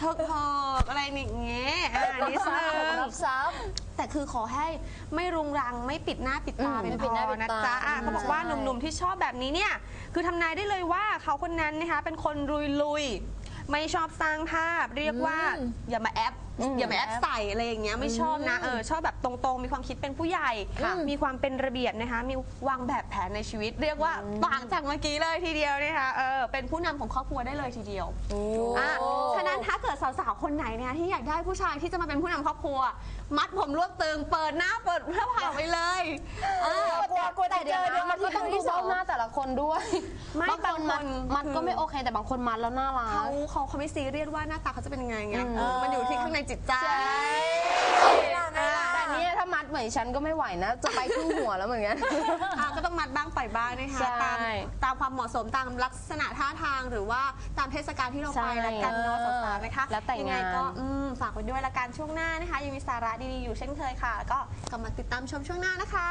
เทิกเทิกอะไรอย่างเงี้ยอ่านิดนึง รับซับแต่คือขอให้ไม่รุงรังไม่ปิดหน้าปิดตาอืมเป็นไม่พปิดหน้าอปิดนะตาจ๊ะอะอืมเขาบอกว่าใช่หนุ่มๆที่ชอบแบบนี้เนี่ย คือทำนายได้เลยว่าเขาคนนั้นนะคะเป็นคนลุยๆ ไม่ชอบสร้างภาพ เรียกว่าอย่ามาแอปอืมอย่ามาแอปใส่อะไรอย่างเงี้ยไม่ชอบนะเออชอบแบบตรงๆ มีความคิดเป็นผู้ใหญ่ ค่ะมีความเป็นระเบียบนะคะ มีวางแบบแผนในชีวิต เรียกว่าต่างจากเมื่อกี้เลยทีเดียวนะคะเออเป็นผู้นำของครอบครัวได้เลยทีเดียว อะฉะนั้นถ้าเกิดสาวๆ คนไหนเนี่ยที่อยากได้ผู้ชายที่จะมาเป็นผู้นำครอบครัว มัดผมรวบตึง เปิดหน้าเปิดหน้าผากไปเลยเออกลัวกลัวจะเจอแต่เดี๋ยว มันก็ต้องดูเบ้าหน้าแต่ละคนด้วยไม่บางคนมัดบางคนมัดก็ไม่โอเค แต่บางคนมัดแล้วน่ารัเขากเขาเขาไม่ซีเรียสว่าหน้าตาเขาจะเป็นยังไงไงอืมเออ มันอยู่ที่ข้างในจิตใจ แต่เนี่ยถ้ามัดเหมือนฉันก็ไม่ไหวนะ จะไปครึ่งหัวแล้วเหมือนกัน อะก็ต้องมัดบ้างปล่อยบ้างนะคะใช่ตามตามความเหมาะสมตามลักษณะท่าทางหรือว่าตามเทศกาลที่เราใช่ไปแล้วกันเนาะสาวๆนะคะแล้วแต่ยังไงงาน ก็อืมฝากไว้ด้วยละกันช่วงหน้านะคะ ยังมีสาระดีๆอยู่เช่นเคยค่ะแล้วก็กลับมาติดตามชมช่วงหน้านะคะ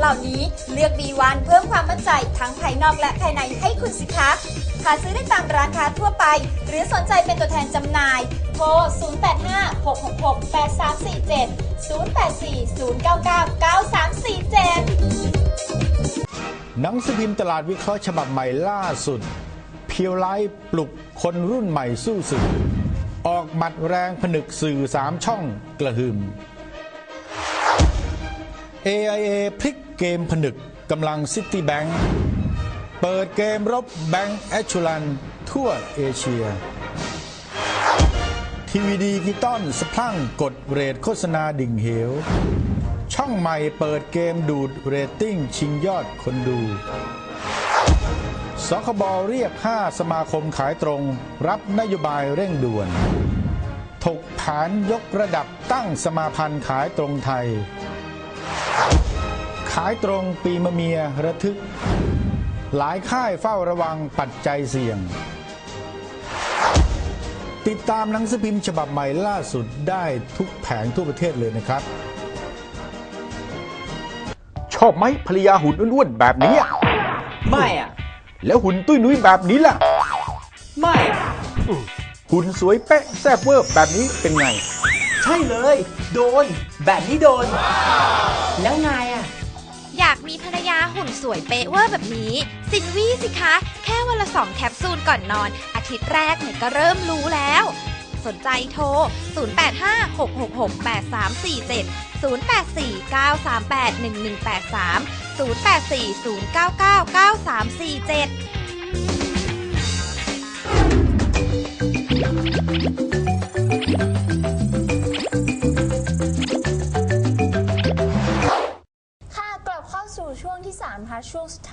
เหล่านี้เลือก B1 เพิ่มความมั่นใจทั้งภายนอกและภายในให้คุณสิคะหาซื้อได้ตามร้านค้าทั่วไป หรือสนใจเป็นตัวแทนจำหน่าย โทร 0856668347 0840999347 หนังสือพิมพ์ตลาดวิเคราะห์ฉบับใหม่ล่าสุด เพียวไลท์ปลุกคนรุ่นใหม่สู้ศึกอออกหมัดแรงผนึกสื่อสามช่องกระหึ่ม AIA พลิก เกมผนึกกำลังซิตี้แบงค์เปิดเกมรบแบงค์แอชชูลัน ทั่วเอเชีย ทีวีดีกิต้อนสะพรั่งกดเรทโฆษณาดิ่งเหว ช่องใหม่เปิดเกมดูดเรตติ้งชิงยอดคนดู สคบเรียก 5 สมาคมขายตรง รับนโยบายเร่งด่วน ถกผานยกระดับตั้งสมาพันธ์ขายตรงไทย ขายตรงปีมะเมียระทึก หลายค่ายเฝ้าระวังปัจจัยเสี่ยง ติดตามหนังสือพิมพ์ฉบับใหม่ล่าสุดได้ทุกแผงทั่วประเทศเลยนะครับ ชอบไหมภรรยาหุ่นอ้วนๆแบบนี้อะไม่อะ แล้วหุ่นตุ้ยนุ้ยแบบนี้ล่ะ ไม่หุ่นสวยเป๊ะแซ่บเวอร์แบบนี้เป็นไง ใช่เลย โดน แบบนี้โดน แล้วไงอะอยาก มีภรรยาหุ่นสวยเป๊ะเวอร์แบบนี้ซินวี่สิคะ แค่วันละสองแคปซูลก่อนนอน อาทิตย์แรกเนี่ยก็เริ่มรู้แล้ว สนใจโทร 0856668347 0849381183 0840999347 Thank you.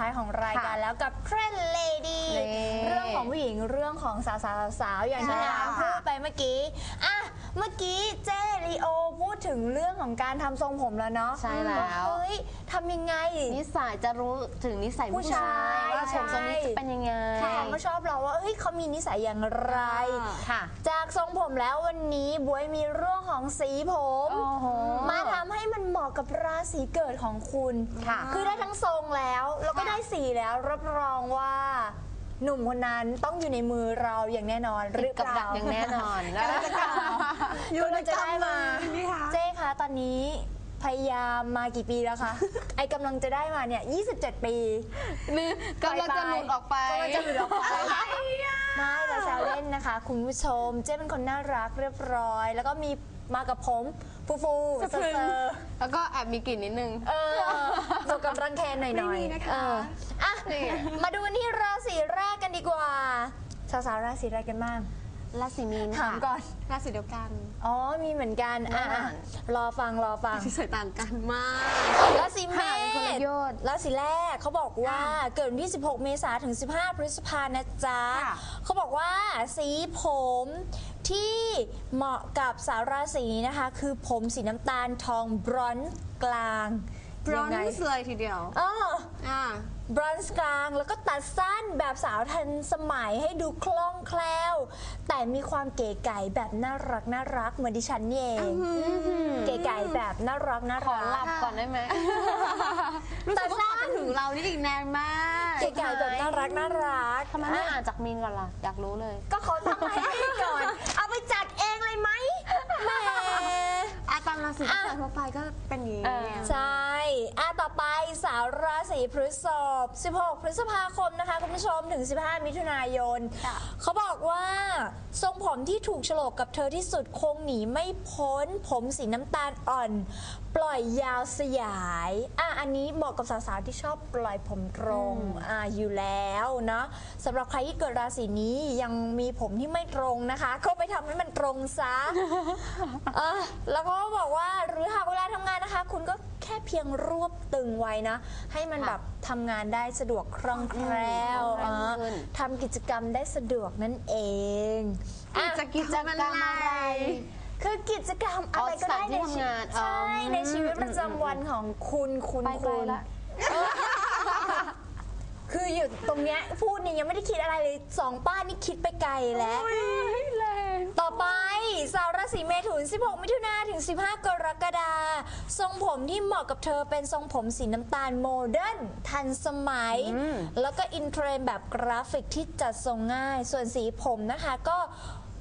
ายของรายการแล้วกับเทรนเลดี้นี่ เรื่องของผู้หญิงเรื่องของสาวสาวสาวๆอย่างที่ค่ะน้ำพูดไปเมื่อกี้อะเมื่อกี้เจลีโอพูดถึงเรื่องของการทำทรงผมแล้วเนาะใช่แล้วาเฮ้ยทำยังไง นิสัยจะรู้ถึงนิสัยผู้ชายผู้ชายว่าผมทรงนี้จะเป็นยังไงถ้าเขาก็ชอบเราว่าเฮ้ยเขามีนิสัยอย่างไร ค่ะ จากทรงผมแล้ววันนี้บวยมีเรื่องของสีผม โอ้โหมาทำให้มันเหมาะกับราศีเกิดของคุณ ค่ะ คือได้ทั้งทรงแล้วแล้วก็ได้ สีแล้วรับรองว่า หนุ่มคนนั้นต้องอยู่ในมือเราอย่างแน่นอนหรือกับเปดัล่ากอย่างแน่นอนกำลังจะกล่าวอยู่ในจะได้มาเจ๊คะตอนนี้พยายามมากี่ปีแล้วคะไอ้กำลังจะได้มาเนี่ย 27 ปีนี่กำลังจะหลุดออกไป กำลังจะหลุดออกไปไม่เราแซวเล่นนะคะ คุณผู้ชม เจ๊เป็นคนน่ารักเรียบร้อย แล้วก็มี มากับผมฟูฟูๆเซอร์แล้วก็แอบมีกลิ่นนิดนึงๆเออสกำรังแคนหน่อยๆไม่มีนะคะ เอออะ มาดูกันที่ราศีแรกกันดีกว่า สาวๆราศีแรกกันบ้าง ราศีมีนถามค่ะก่อน ราศีเดียวกันอ๋อ มีเหมือนกันอะแน่นอนรอฟังรอฟัง ที่สวยต่างกันมาก ราศีเมห่างคนละษโยชน์ราศีแรกเขาบอกว่าเกิดวันที่ 16 เมษายนถึง 15 พฤษภานะจ๊ะค่ะเขาบอกว่าสีผมที่เหมาะกับสาวราศีนี้นะคะ คือผมสีน้ำตาลทองบรอนซ์กลางบรอนยังไงซ์เลยทีเดียว เออ อ่า บรอนซ์กลางแล้วก็ตัดสั้นแบบสาวทันสมัยให้ดูคล่องแคล่ว แต่มีความเก๋ไก๋แบบน่ารักน่ารักเหมือนดิฉันนี่เองเก๋ไก๋แบบน่ารักน่าขอรัหลักบก่อนได้ไหม รู้สึกว่าจะถึงเรานี่อีกนานมากเก๋ไก๋แบบน่ารักน่ารักทำไมไม่อ่านจากมีนก่อนล่ะ อยากรู้เลย ก็เขาทำมาให้ก่อน เอาไปจัดเองเลยไหมแหมอาตามราศีที่เกิดทั่วไปก็เป็นอย่างนี้เออ ใช่อะต่อไปสาวราศีพฤษภ16 พฤษภาคมนะคะ คุณผู้ชมถึง 15 มิถุนายนเขาบอกว่า ทรงผมที่ถูกโฉลกกับเธอที่สุดคงหนีไม่พ้น ผมสีน้ำตาลอ่อน ปล่อยยาวสยาย อะอันนี้เหมาะกับสาวๆที่ชอบปล่อยผมตรงอะอยู่แล้วเนาะสำหรับใครที่เกิดราศีนี้ยังมีผมที่ไม่ตรงนะคะ ก็ไปทำให้มันตรงซะ อะแล้วก็บอกว่าหรือหากเวลาทำงานนะคะ คุณก็แค่เพียงรวบตึงไว้นะ ให้มันแบบทำงานได้สะดวกคล่องแคล่วอืมอะขึ้นทำกิจกรรมได้สะดวกนั่นเองอะกิจกรรมอะไร คือกิจกรรมอะไรก็ได้อ๋อสถานที่ในชีวิตทำงานใช่อ๋อในชีวิตประจำวันของคุณคุณไปไกลคุณละคืออยู่ตรงเนี้ยพูดนี่ยังไม่ได้คิดอะไรเลยสองป้านี่คิดไปไกลแล้ว ต่อไปสาวราศีเมถุน 16 มิถุนาถึง 15 กรกฎาคมทรงผมที่เหมาะกับเธอเป็นทรงผมสีน้ำตาลโมเดิร์นทันสมัย แล้วก็อินเทรนด์แบบกราฟิกที่จัดทรงง่าย ส่วนสีผมนะคะก็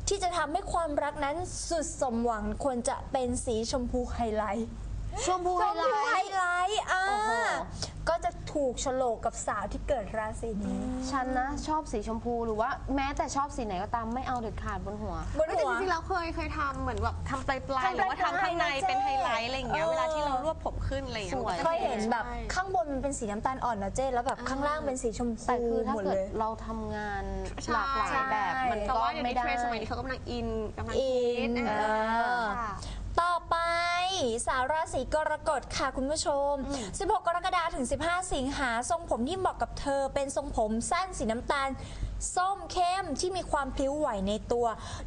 ที่จะทำให้ความรักนั้นสุดสมหวังควรจะเป็นสีชมพูไฮไลท์ ชมพูชไฮมไลพูไฮท์ ไลท์อ่าโอ้โหก็จะ ถูกโฉลกกับสาวที่เกิดราศีนี้ฉันนะชอบสีชมพูหรือว่าแม้แต่ชอบสีไหนก็ตามไม่เอาเด็ดขาดบนหัว บนแต่หัวจริงๆเราเคยเคยทำเหมือนแบบทำปลายปลายๆทำหรือว่าทำข้างในปลายๆเป็นไฮไลท์อะไรอย่างเงี้ยเออเวลาที่เรารวบผมขึ้นอะไรอย่างเงี้ยสวยมันก็เคจะยเห็นแบบใช่ ข้างบนมันเป็นสีน้ำตาลอ่อนนะเจ๊แล้วแบบข้างล่างเป็นสีชมพูแต่คือถ้าหมดเกิเลดยเราทำงานใช่หลากหลายแบบมันแต่ก็ว่าเดี๋ยวไม่นี้ได้ เทรนด์สมัยนี้เขากำลังอินกำลังอิฮิตนเอเอออค่ะ ต่อไป สาวราศีกรกฎค่ะคุณผู้ชม 16 กรกฎาคมถึง 15 สิงหาทรงผมที่เหมาะกับเธอเป็นทรงผมสั้นสีน้ำตาล ส้มเข้มที่มีความพลิ้วไหวในตัว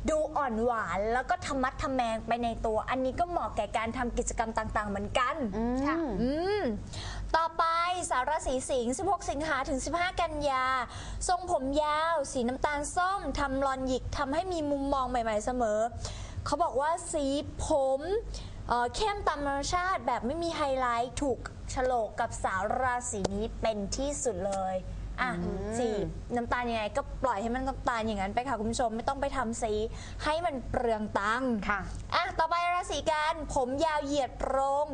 ดูอ่อนหวานแล้วก็ทะมัดทะแมงไปในตัว อันนี้ก็เหมาะแก่การทำกิจกรรมต่างๆ เหมือนกันค่ะอืมต่อไปสาวราศีสิงห์ 16 สิงหาถึง 15 กันยา ทรงผมยาว สีน้ำตาลส้ม ทำรอนหยิก ทำให้มีมุมมองใหม่ ๆ เสมอ เขาบอกว่าสีผม เอ่อเข้มตามธรรมชาติแบบไม่มีไฮไลท์ถูกโฉลกกับสาวราศีนี้เป็นที่สุดเลย อะสีน้ำตาลยังไง ก็ปล่อยให้มันน้ำตาลอย่างนั้นไปค่ะคุณผู้ชมไม่ต้องไปทำสีให้มันเปลืองตังค์ค่ะ อะต่อไปราศีกันผมยาวเหยียดตรง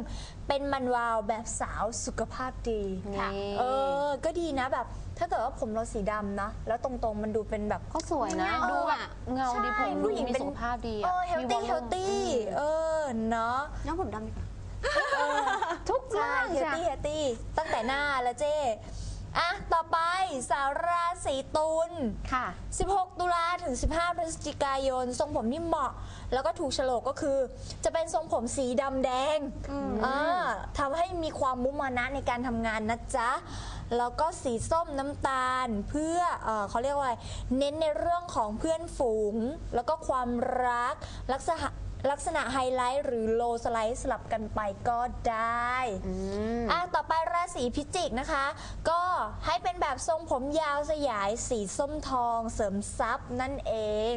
เป็นมันวาวแบบสาวสุขภาพดีค่ะเออ ก็ดีนะแบบ ถ้าเกิดว่าผมเราสีดำนะแล้วตรงๆมันดูเป็นแบบ ก็สวยนะเงาดูแบบอะเงาดีผมใช่ดูผู้หญิงมีเป็นสุขภาพดีเออะอเฮลตี้เฮลตี้เออเนาะน้องผมดำดีกว่าทุกใช่เรื่องเฮลจ้ะตี้เฮลตี้ตั้งแต่หน้าแล้วเจ้ อะ ต่อไปสาวราศีตุล ค่ะ 16 ตุลาถึง 15 พฤศจิกายน ทรงผมที่เหมาะ แล้วก็ถูกโฉลกก็คือ จะเป็นทรงผมสีดำแดงอ่าทำให้มีความมุมานะในการทำงานนะจ๊ะ แล้วก็สีส้มน้ำตาลเพื่อเออเขาเรียกว่าอะไร เน้นในเรื่องของเพื่อนฝูง แล้วก็ความรักลักษณะ ลักษณะไฮไลท์หรือโลสไลด์สลับกันไปก็ได้อะต่อไปราศีพิจิกนะคะ ก็ให้เป็นแบบทรงผมยาวสยายสีส้มทองเสริมทรัพย์นั่นเอง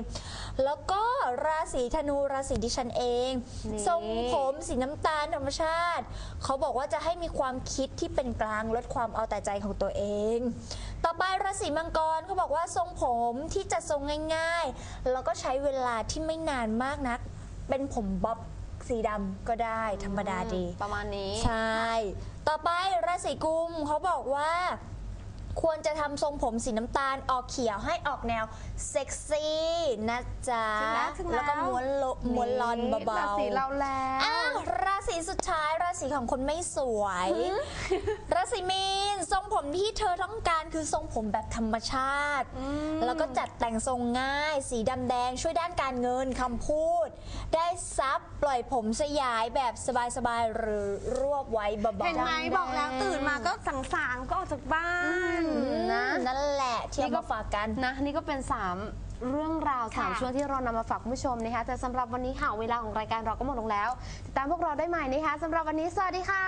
แล้วก็ราศีธนูราศีดิฉันเองนี่ทรงผมสีน้ำตาลธรรมชาติ เขาบอกว่าจะให้มีความคิดที่เป็นกลางลดความเอาแต่ใจของตัวเอง ต่อไปราศีมังกรเขาบอกว่าทรงผมที่จะทรงง่าย ๆ แล้วก็ใช้เวลาที่ไม่นานมากนัก เป็นผมบ๊อบสีดำก็ได้ธรรมดาดี ประมาณนี้ ใช่ ต่อไปราศีกุมเขาบอกว่า ควรจะทำทรงผมสีน้ำตาลออกเขียวให้ออกแนวเซ็กซี่นะจ๊ะ ถึงแล้วถึงแล้ว แล้วก็ม้วนโลม้วนลอนเบาราๆศีเราแล้วอะราศีสุดท้ายราศีของคนไม่สวย ราศีมีนทรงผมที่เธอต้องการคือทรงผมแบบธรรมชาติ แล้วก็จัดแต่งทรงง่าย สีดำแดงช่วยด้านการเงินคำพูด ได้ซับปล่อยผมสยายแบบสบายๆหรือรวบไว้เบาๆ เห็นไหมบอกแล้วตื่นมาก็สังสารก็ออกจากบ้านนะ นั่นแหละที่ก็ฝากกัน นะนี่ก็เป็นสามเรื่องราวสามช่วงที่เรานำมาฝากคุณผู้ชมนะคะแต่สำหรับวันนี้ค่ะเวลาของรายการเราก็หมดลงแล้วติดตามพวกเราได้ใหม่นะคะสำหรับวันนี้สวัสดีค่ะ